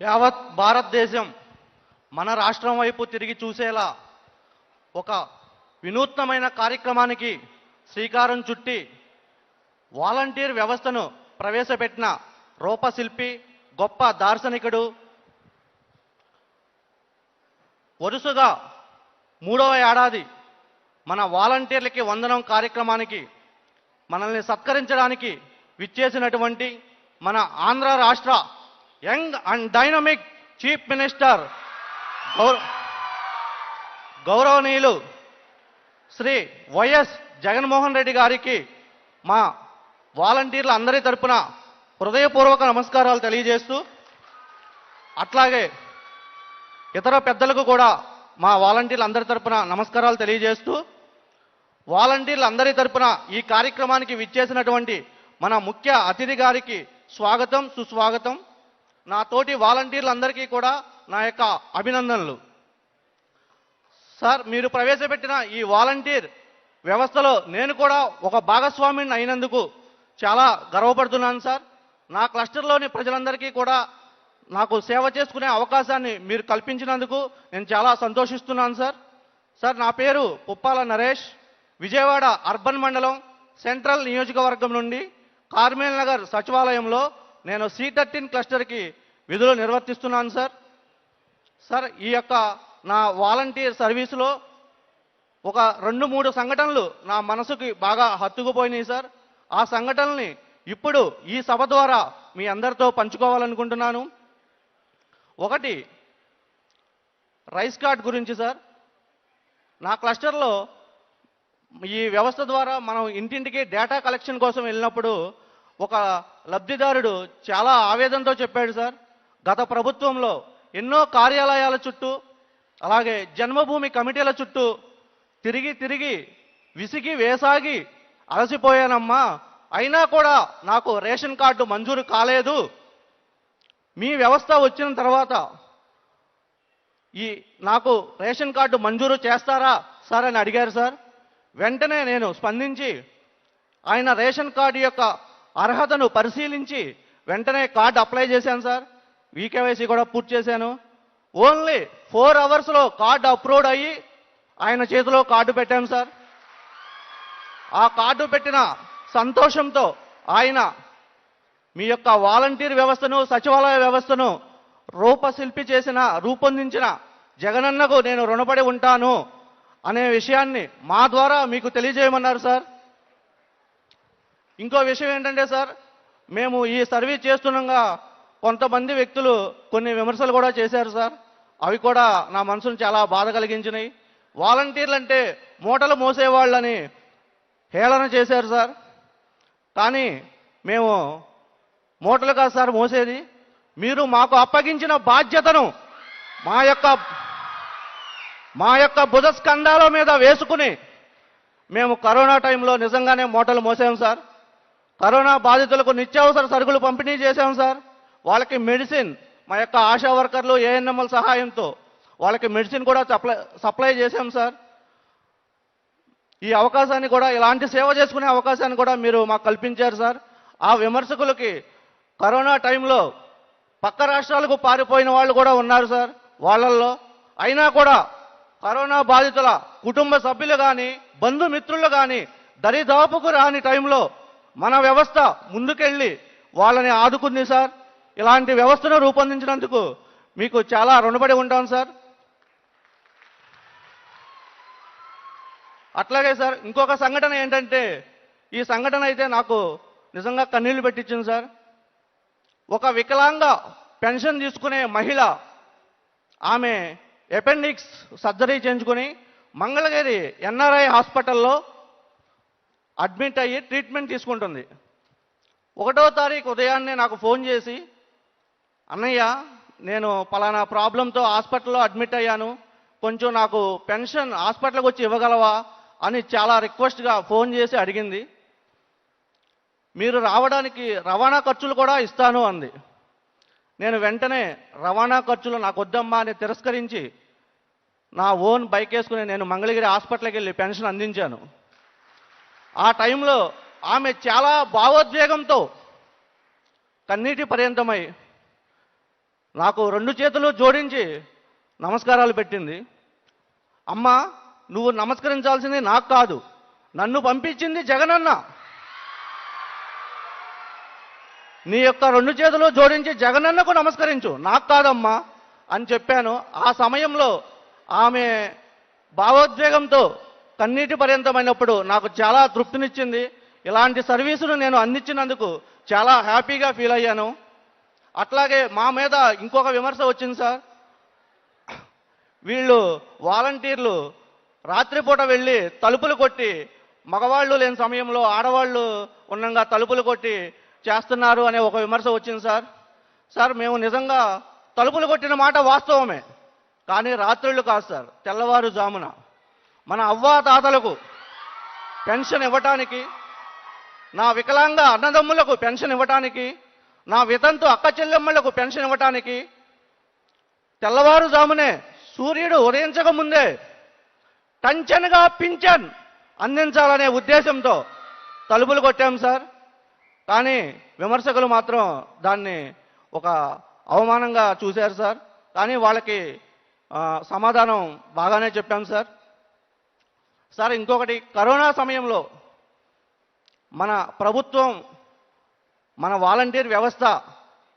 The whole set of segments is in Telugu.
యావత్ భారతదేశం మన రాష్ట్రం వైపు తిరిగి చూసేలా ఒక వినూత్నమైన కార్యక్రమానికి శ్రీకారం చుట్టి వాలంటీర్ వ్యవస్థను ప్రవేశపెట్టిన రూపశిల్పి గొప్ప దార్శనికుడు వరుసగా మూడవ ఏడాది మన వాలంటీర్లకి వందనం కార్యక్రమానికి మనల్ని సత్కరించడానికి విచ్చేసినటువంటి మన ఆంధ్ర రాష్ట్ర young and dynamic chief minister గౌరవనీయులు శ్రీ వైఎస్ జగన్మోహన్ రెడ్డి గారికి మా వాలంటీర్ల అందరి తరపున హృదయపూర్వక నమస్కారాలు తెలియజేస్తూ అట్లాగే ఇతర పెద్దలకు కూడా మా వాలంటీర్ల అందరి తరపున నమస్కారాలు తెలియజేస్తూ వాలంటీర్ల అందరి తరపున ఈ కార్యక్రమానికి విచ్చేసినటువంటి మన ముఖ్య అతిథి గారికి స్వాగతం సుస్వాగతం. నా తోటి వాలంటీర్లందరికీ కూడా నా యొక్క అభినందనలు. సార్ మీరు ప్రవేశపెట్టిన ఈ వాలంటీర్ వ్యవస్థలో నేను కూడా ఒక భాగస్వామిని అయినందుకు చాలా గర్వపడుతున్నాను సార్. నా క్లస్టర్లోని ప్రజలందరికీ కూడా నాకు సేవ చేసుకునే అవకాశాన్ని మీరు కల్పించినందుకు నేను చాలా సంతోషిస్తున్నాను సార్. సార్ నా పేరు పుప్పాల నరేష్ విజయవాడ అర్బన్ మండలం సెంట్రల్ నియోజకవర్గం నుండి కార్మేల్ నగర్ సచివాలయంలో నేను సి థర్టీన్ క్లస్టర్కి విధులు నిర్వర్తిస్తున్నాను సార్. సార్ ఈ యొక్క నా వాలంటీర్ సర్వీసులో ఒక రెండు మూడు సంఘటనలు నా మనసుకి బాగా హత్తుకుపోయినాయి సార్. ఆ సంఘటనల్ని ఇప్పుడు ఈ సభ ద్వారా మీ అందరితో పంచుకోవాలనుకుంటున్నాను. ఒకటి రైస్ కార్డ్ గురించి సార్. నా క్లస్టర్లో ఈ వ్యవస్థ ద్వారా మనం ఇంటింటికి డేటా కలెక్షన్ కోసం వెళ్ళినప్పుడు ఒక లబ్ధిదారుడు చాలా ఆవేదనతో చెప్పాడు సార్. గత ప్రభుత్వంలో ఎన్నో కార్యాలయాల చుట్టూ అలాగే జన్మభూమి కమిటీల చుట్టూ తిరిగి తిరిగి విసిగి వేసాగి అలసిపోయానమ్మా. అయినా కూడా నాకు రేషన్ కార్డు మంజూరు కాలేదు. మీ వ్యవస్థ వచ్చిన తర్వాత ఈ నాకు రేషన్ కార్డు మంజూరు చేస్తారా సార్ అని అడిగారు సార్. వెంటనే నేను స్పందించి ఆయన రేషన్ కార్డు యొక్క అర్హతను పరిశీలించి వెంటనే కార్డు అప్లై చేశాను సార్. వీకేవైసీ కూడా పూర్తి చేశాను. ఓన్లీ ఫోర్ అవర్స్లో కార్డు అప్రూవ్డ్ అయ్యి ఆయన చేతిలో కార్డు పెట్టాం సార్. ఆ కార్డు పెట్టిన సంతోషంతో ఆయన మీ యొక్క వాలంటీర్ వ్యవస్థను సచివాలయ వ్యవస్థను రూపశిల్పి చేసిన రూపొందించిన జగనన్నకు నేను రుణపడి ఉంటాను అనే విషయాన్ని మా ద్వారా మీకు తెలియజేయమన్నారు సార్. ఇంకో విషయం ఏంటంటే సార్ మేము ఈ సర్వీస్ చేస్తుండగా కొంతమంది వ్యక్తులు కొన్ని విమర్శలు కూడా చేశారు సార్. అవి కూడా నా మనసును చాలా బాధ కలిగించినాయి. వాలంటీర్లు అంటే మూటలు మోసేవాళ్ళని హేళన చేశారు సార్. కానీ మేము మూటలు కాదు సార్ మోసేది. మీరు మాకు అప్పగించిన బాధ్యతను మా యొక్క మా యొక్క బుధ స్కంధాల మీద వేసుకుని మేము కరోనా టైంలో నిజంగానే మూటలు మోసాం సార్. కరోనా బాధితులకు నిత్యావసర సరుకులు పంపిణీ చేశాం సార్. వాళ్ళకి మెడిసిన్ మా యొక్క ఆశా వర్కర్లు ఏఎన్ఎంఎల్ సహాయంతో వాళ్ళకి మెడిసిన్ కూడా సప్లై సప్లై చేశాం సార్. ఈ అవకాశాన్ని కూడా ఇలాంటి సేవ చేసుకునే అవకాశాన్ని కూడా మీరు మాకు కల్పించారు సార్. ఆ విమర్శకులకి కరోనా టైంలో పక్క రాష్ట్రాలకు పారిపోయిన వాళ్ళు కూడా ఉన్నారు సార్ వాళ్ళల్లో. అయినా కూడా కరోనా బాధితుల కుటుంబ సభ్యులు కానీ బంధుమిత్రులు కానీ దరిదాపుకు రాని టైంలో మన వ్యవస్థ ముందుకెళ్ళి వాళ్ళని ఆదుకుంది సార్. ఇలాంటి వ్యవస్థను రూపొందించినందుకు మీకు చాలా రుణపడి ఉంటాం సార్. అట్లాగే సార్ ఇంకొక సంఘటన ఏంటంటే ఈ సంఘటన అయితే నాకు నిజంగా కన్నీళ్ళు పెట్టించింది సార్. ఒక వికలాంగ పెన్షన్ తీసుకునే మహిళ ఆమె అపెండిక్స్ సర్జరీ చేయించుకుని మంగళగిరి ఎన్ఆర్ఐ హాస్పిటల్లో అడ్మిట్ అయ్యి ట్రీట్మెంట్ తీసుకుంటుంది. ఒకటో తారీఖు ఉదయాన్నే నాకు ఫోన్ చేసి అన్నయ్య నేను పలానా ప్రాబ్లంతో హాస్పిటల్లో అడ్మిట్ అయ్యాను. కొంచెం నాకు పెన్షన్ హాస్పిటల్కి వచ్చి ఇవ్వగలవా? అని చాలా రిక్వెస్ట్గా ఫోన్ చేసి అడిగింది. మీరు రావడానికి రవాణా ఖర్చులు కూడా ఇస్తాను అంది. నేను వెంటనే రవాణా ఖర్చులు నాకు వద్దమ్మా అని తిరస్కరించి నా ఓన్ బైక్ వేసుకుని నేను మంగళగిరి హాస్పిటల్కి వెళ్ళి పెన్షన్ అందించాను. ఆ టైంలో ఆమె చాలా భావోద్వేగంతో కన్నీటి పర్యంతమై నాకు రెండు చేతులు జోడించి నమస్కారాలు పెట్టింది. అమ్మ నువ్వు నమస్కరించాల్సింది నాకు కాదు నన్ను పంపించింది జగనన్న. నీ యొక్క రెండు చేతులు జోడించి జగనన్నకు నమస్కరించు నాకు కాదమ్మా అని చెప్పాను. ఆ సమయంలో ఆమె భావోద్వేగంతో కన్నీటి పర్యంతమైనప్పుడు నాకు చాలా తృప్తినిచ్చింది. ఇలాంటి సర్వీసును నేను అందించినందుకు చాలా హ్యాపీగా ఫీల్ అయ్యాను. అట్లాగే మా మీద ఇంకొక విమర్శ వచ్చింది సార్. వీళ్ళు వాలంటీర్లు రాత్రిపూట వెళ్ళి తలుపులు కొట్టి మగవాళ్ళు లేని సమయంలో ఆడవాళ్ళు ఉండగా తలుపులు కొట్టి చేస్తున్నారు అనే ఒక విమర్శ వచ్చింది సార్. సార్ మేము నిజంగా తలుపులు కొట్టిన మాట వాస్తవమే. కానీ రాత్రులు కాదు సార్ తెల్లవారుజామున. మన అవ్వాతాతలకు పెన్షన్ ఇవ్వటానికి నా వికలాంగ అన్నదమ్ములకు పెన్షన్ ఇవ్వటానికి నా వితంతు అక్క చెల్లెమ్మలకు పెన్షన్ ఇవ్వటానికి తెల్లవారుజామునే సూర్యుడు ఉదయించక ముందే టంచన్గా పింఛన్ అందించాలనే ఉద్దేశంతో తలుపులు కొట్టాం సార్. కానీ విమర్శకులు మాత్రం దాన్ని ఒక అవమానంగా చూశారు సార్. కానీ వాళ్ళకి సమాధానం బాగానే చెప్పాం సార్. సార్ ఇంకొకటి కరోనా సమయంలో మన ప్రభుత్వం మన వాలంటీర్ వ్యవస్థ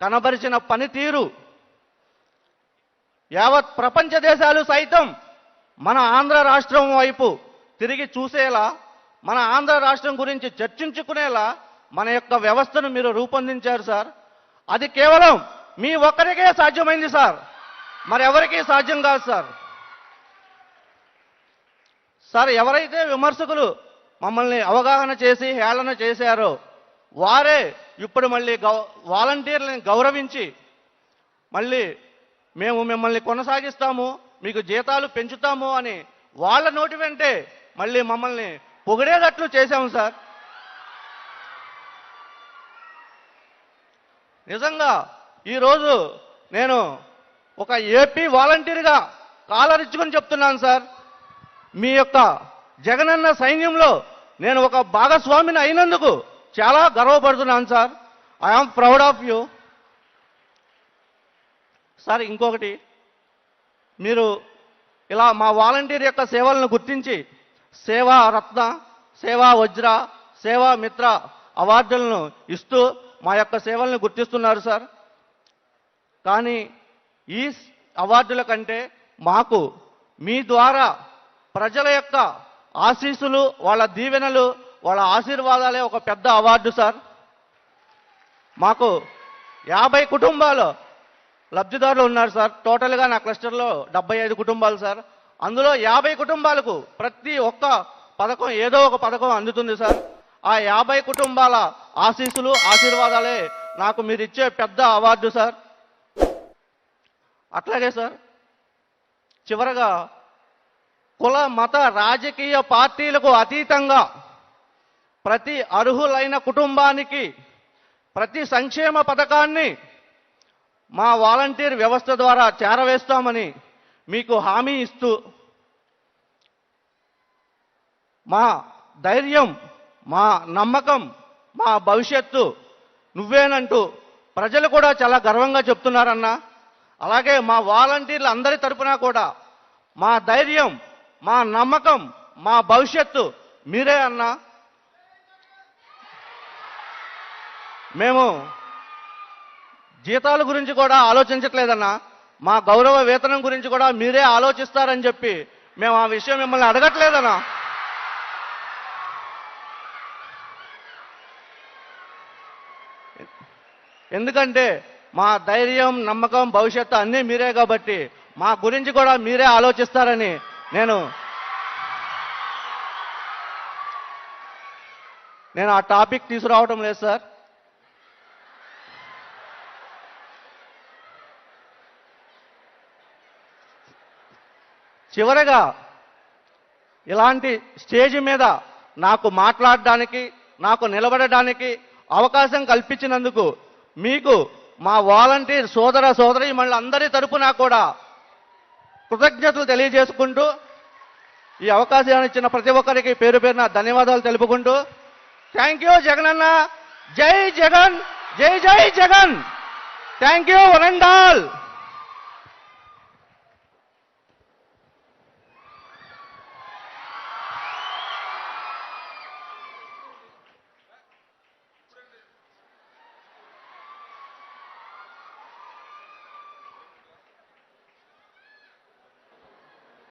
కనబరిచిన పనితీరు యావత్ ప్రపంచ దేశాలు సైతం మన ఆంధ్ర రాష్ట్రం వైపు తిరిగి చూసేలా మన ఆంధ్ర రాష్ట్రం గురించి చర్చించుకునేలా మన యొక్క వ్యవస్థను మీరు రూపొందించారు సార్. అది కేవలం మీ ఒక్కరికే సాధ్యమైంది సార్. మరెవరికీ సాధ్యం కాదు సార్. సార్ ఎవరైతే విమర్శకులు మమ్మల్ని అవగాహన చేసి హేళన చేశారో వారే ఇప్పుడు మళ్ళీ గౌ వాలంటీర్లని గౌరవించి మళ్ళీ మేము మిమ్మల్ని కొనసాగిస్తాము మీకు జీతాలు పెంచుతాము అని వాళ్ళ నోటి వెంటే మళ్ళీ మమ్మల్ని పొగిడేటట్లు చేశాము సార్. నిజంగా ఈరోజు నేను ఒక ఏపీ వాలంటీర్గా కాలరిచ్చుకొని చెప్తున్నాను సార్. మీ యొక్క జగనన్న సైన్యంలో నేను ఒక భాగస్వామిని అయినందుకు చాలా గర్వపడుతున్నాను sir. I am proud of you sir ఇంకొకటి. మీరు ఇలా మా వాలంటీర్ యొక్క సేవలను గుర్తించి సేవా రత్న సేవా వజ్ర సేవా మిత్ర అవార్డులను ఇస్తూ మా యొక్క సేవలను గుర్తిస్తున్నారు సార్. కానీ ఈ అవార్డుల కంటే మాకు మీ ద్వారా ప్రజల యొక్క ఆశీస్సులు వాళ్ళ దీవెనలు వాళ్ళ ఆశీర్వాదాలే ఒక పెద్ద అవార్డు సార్. మాకు యాభై కుటుంబాలు లబ్ధిదారులు ఉన్నారు సార్. టోటల్గా నా క్లస్టర్లో డెబ్బై ఐదు కుటుంబాలు సార్. అందులో యాభై కుటుంబాలకు ప్రతి ఒక్క పథకం ఏదో ఒక పథకం అందుతుంది సార్. ఆ యాభై కుటుంబాల ఆశీస్సులు ఆశీర్వాదాలే నాకు మీరు ఇచ్చే పెద్ద అవార్డు సార్. అట్లాగే సార్ చివరగా కుల మత రాజకీయ పార్టీలకు అతీతంగా ప్రతి అర్హులైన కుటుంబానికి ప్రతి సంక్షేమ పథకాన్ని మా వాలంటీర్ వ్యవస్థ ద్వారా చేరవేస్తామని మీకు హామీ ఇస్తూ మా ధైర్యం మా నమ్మకం మా భవిష్యత్తు నువ్వేనంటూ ప్రజలు కూడా చాలా గర్వంగా చెప్తున్నారన్నా. అలాగే మా వాలంటీర్లు అందరి తరపున కూడా మా ధైర్యం మా నమ్మకం మా భవిష్యత్తు మీరే అన్నా? మేము జీతాల గురించి కూడా ఆలోచించట్లేదన్నా. మా గౌరవ వేతనం గురించి కూడా మీరే ఆలోచిస్తారని చెప్పి మేము ఆ విషయం మిమ్మల్ని అడగట్లేదన్నా. ఎందుకంటే మా ధైర్యం నమ్మకం భవిష్యత్తు అన్నీ మీరే కాబట్టి మా గురించి కూడా మీరే ఆలోచిస్తారని నేను నేను ఆ టాపిక్ తీసుకురావటం లేదు సార్. చివరగా ఇలాంటి స్టేజ్ మీద నాకు మాట్లాడడానికి నాకు నిలబడడానికి అవకాశం కల్పించినందుకు మీకు మా వాలంటీర్ సోదర సోదరి మళ్ళీ అందరి తరపున కూడా కృతజ్ఞతలు తెలియజేసుకుంటూ ఈ అవకాశాన్ని ఇచ్చిన ప్రతి ఒక్కరికి పేరు పేరున ధన్యవాదాలు తెలుపుకుంటూ థ్యాంక్ యూ జగనన్న. జై జగన్. జై జై జగన్. Thank you వరండాల్.